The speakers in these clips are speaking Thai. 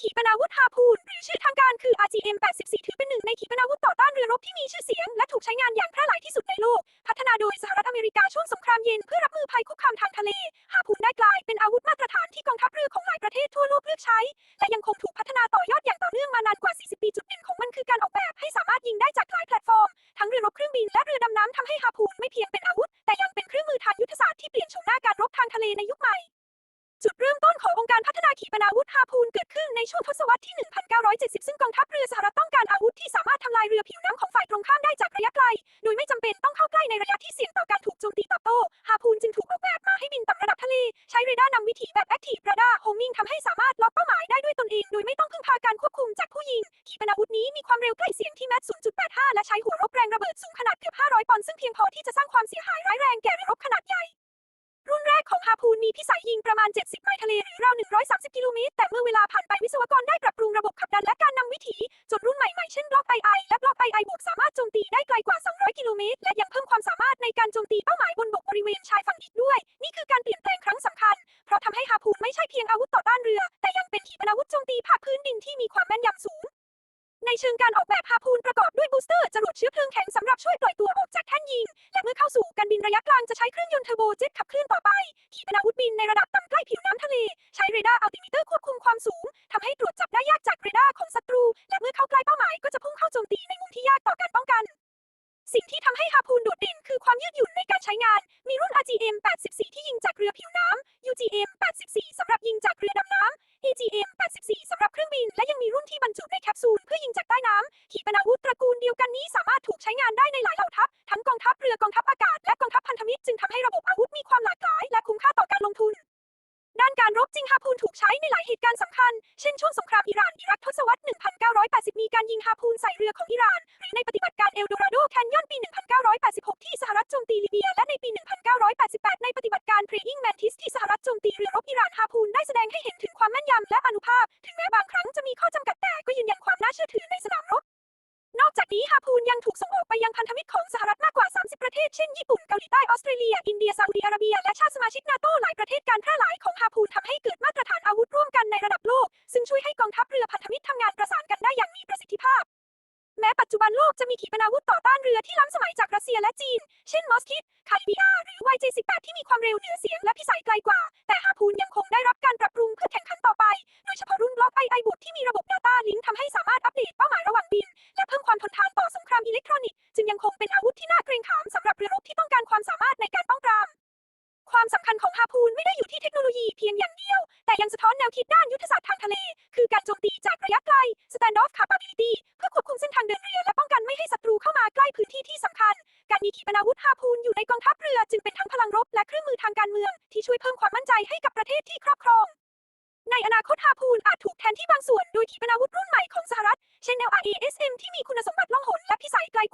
ขีปนาวุธฮาพูนหรือชื่อทางการคือ RGM 84 ถือเป็นหนึ่งในขีปนาวุธต่อต้านเรือรบที่มีชื่อเสียง และถูกใช้งานอย่างแพร่หลายที่สุดในโลก พัฒนาโดยสหรัฐอเมริกาช่วงสงครามเย็นเพื่อรับมือภัยคุกคามทางทะเลฮาพูนได้กลายเป็นอาวุธมาตรฐานที่กองทัพเรือของหลายประเทศทั่วโลกเลือกใช้ และยังคงถูกพัฒนาต่อยอดอย่างต่อเนื่องมานานกว่า 40 ปีจุดเด่นของมันคือการออกแบบให้สามารถยิงได้จากหลายแพลตฟอร์ม ทั้งเรือรบเครื่องบินและเรือดำน้ำทำให้ฮาพูนไม่เพียงเป็นอาวุธ แต่ยังเป็นเครื่องมือทางยุทธศาสตร์ที่เปลี่ยนโฉมหน้าการรบทางทะเลในยุคใหม่ ขององค์การพัฒนาขีปนาวุธฮาพูนเกิดขึ้นในช่วงทศวรรษที่ 1970 ซึ่งกองทัพเรือสหรัฐต้องการอาวุธที่สามารถทำลายเรือผิวน้ำของฝ่ายตรงข้ามได้จากระยะไกล โดยไม่จำเป็นต้องเข้าใกล้ในระยะที่เสี่ยงต่อการถูกโจมตีตอบโต้ฮาพูนจึงถูกออกแบบมาให้บินต่ำระดับทะเล ใช้เรดาร์นำวิถีแบบ Active Radar Homing ทำให้สามารถล็อกเป้าหมายได้ด้วยตนเอง โดยไม่ต้องพึ่งพาการควบคุมจากผู้ยิง ขีปนาวุธนี้มีความเร็วใกล้เสียงที่แมท0.85 และใช้หัวรบแรงระเบิดสูงขนาดเกือบ 500 ปอนด์ซึ่งเพียงพอที่จะสร้างความเสียหายร้ายแรงแก่เรือรบขนาดใหญ่ รุ่นแรกของฮาพูนมีพิสัยยิงประมาณ 70 ไมล์ทะเลหรือราว 130 กิโลเมตร แต่เมื่อเวลาผ่านไปวิศวกรได้ปรับปรุงระบบขับดันและการนำวิถี จนรุ่นใหม่ๆ เช่นบล็อก II และบล็อก II บวกสามารถโจมตีได้ไกลกว่า 200 กิโลเมตร และยังเพิ่มความสามารถในการโจมตีเป้าหมายบนบกบริเวณชายฝั่งอีกด้วย นี่คือการเปลี่ยนแปลงครั้งสำคัญ เพราะทำให้ฮาพูนไม่ใช่เพียงอาวุธต่อต้านเรือ แต่ยังเป็นขีปนาวุธโจมตีภาคพื้นดินที่มีความแม่นยำสูง ในเชิงการออกแบบฮาพูนประกอบด้วยบูสเตอร์จรวดเชื้อเพลิงแข็งสำหรับช่วยปล่อยตัวออกจากแท่นยิง และเมื่อเข้าสู่การบินระยะกลางจะใช้เครื่องยนต์เทอร์โบเจ็ตขับเคลื่อนต่อไป ขีปนาวุธบินในระดับต่ำใกล้ผิวน้ำทะเล ใช้เรดาร์อัลติมิเตอร์ควบคุมความสูงทำให้ตรวจจับได้ยากจากเรดาร์ของศัตรู และเมื่อเข้าใกล้เป้าหมายก็จะพุ่งเข้าโจมตีในมุมที่ยากต่อการป้องกันสิ่งที่ทำให้ฮาพูนโดดเด่นคือความยืดหยุ่นในการใช้งาน มีรุ่น RGM 84 ที่ยิงจากเรือผิวน้ำ UGM 84สำหรับยิงจากเรือดำ ได้ในหลายเหล่าทัพ ทั้งกองทัพเรือกองทัพอากาศและกองทัพพันธมิตรจึงทำให้ระบบอาวุธมีความหลากหลาย และคุ้มค่าต่อการลงทุน ด้านการรบจิงฮาพูนถูกใช้ในหลายเหตุการณ์สำคัญ เช่นช่วงสงครามอิหร่านอิรักทศวรรษ 1980 มีการยิงฮาพูนใส่เรือของอิหร่าน หรือในปฏิบัติการเอลโดราโดแคนยอนปี 1986 ที่สหรัฐโจมตีลิเบีย และในปี 1988 ในปฏิบัติการ Praying Mantis ที่สหรัฐโจมตีเรือรบอิหร่านฮาพูนได้แสดงให้เห็นถึงความแม่นยำและอนุภาพ ถึงแม้บางครั้งจะมีข้อจำกัดแต่ก็ยืนยันความน่าเชื่อถือในสนามรบ นอกจากนี้ฮาพูนยังถูกส่ง ยังพันธมิตรของสหรัฐมากกว่า 30 ประเทศ เช่น ญี่ปุ่น เกาหลีใต้ ออสเตรเลีย อินเดีย ซาอุดิอาระเบีย และชาติสมาชิกนาโตหลายประเทศการแพร่หลายของฮาพูนทำให้เกิดมาตรฐานอาวุธร่วมกันในระดับโลก ซึ่งช่วยให้กองทัพเรือพันธมิตรทำงานประสานกันได้อย่างมีประสิทธิภาพ แม้ปัจจุบันโลกจะมีขีปนาวุธต่อต้านเรือที่ล้ำสมัยจากรัสเซียและจีน เช่นมอสคิดคาลิบีอาหรือ YJ18 ที่มีความเร็วเหนือเสียงและพิสัยไกลกว่า แต่ฮาพูนยังคงได้รับการปรับ งครามอิเล็กทรอนิกส์จึงยังคงเป็นอาวุธที่น่าเกรงขามสำหรับเรือรบที่ต้องการความสามารถในการป้องปราม ความสำคัญของฮาพูนไม่ได้อยู่ที่เทคโนโลยีเพียงอย่างเดียว แต่ยังสะท้อนแนวคิดด้านยุทธศาสตร์ทางทะเล คือการโจมตีจากระยะไกล standoff capability เพื่อควบคุมเส้นทางเดินเรือและป้องกันไม่ให้ศัตรูเข้ามาใกล้พื้นที่ที่สำคัญ การมีขีปนาวุธฮาพูนอยู่ในกองทัพเรือจึงเป็นทั้งพลังรบและเครื่องมือทางการเมือง ที่ช่วยเพิ่มความมั่นใจให้กับประเทศที่ครอบครองในอนาคตฮาพูนอาจถูกแทนที่บางส่วนโดยขีปนาวุธรุ่นใหม่ของสหรัฐ เช่น LRASM ที่มีคุณสมบัติล่อง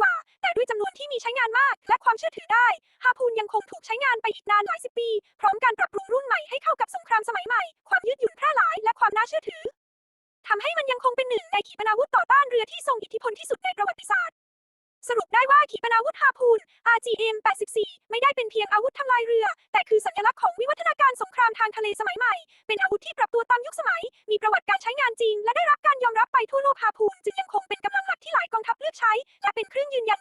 และพิสัยกลกว่า แต่ด้วยจำนวนที่มีใช้งานมาก และความเชื่อถือได้ฮาพูนยังคงถูกใช้งานไปอีกนานหลายสิบปี พร้อมการปรับปรุงรุ่นใหม่ให้เข้ากับสงครามสมัยใหม่ ความยืดหยุ่นแพร่หลายและความน่าเชื่อถือทำให้มันยังคงเป็นหนึ่งในขีปนาวุธต่อต้านเรือที่ทรงอิทธิพลที่สุดในประวัติศาสตร์สรุปได้ว่าขีปนาวุธฮาพูน RGM 84 ไม่ได้เป็นเพียงอาวุธทำลายเรือ แต่คือสัญลักษณ์ของวิวัฒนาการสงครามทางทะเลสมัยใหม่ เป็นอาวุธที่ปรับตัวตามยุคสมัย มีประวัติการใช้งานจริง และได้รับการยอมรับไปทั่วโลกฮาพูน จึงยังคงเป็นกำลังหลักที่หลาย ยืนยันว่าการออกแบบที่ยอดเยี่ยมตั้งแต่แรกเริ่มสามารถยืนหยัดท่ามกลางการเปลี่ยนแปลงของเทคโนโลยีและยุทธศาสตร์ได้อย่างยาวนาน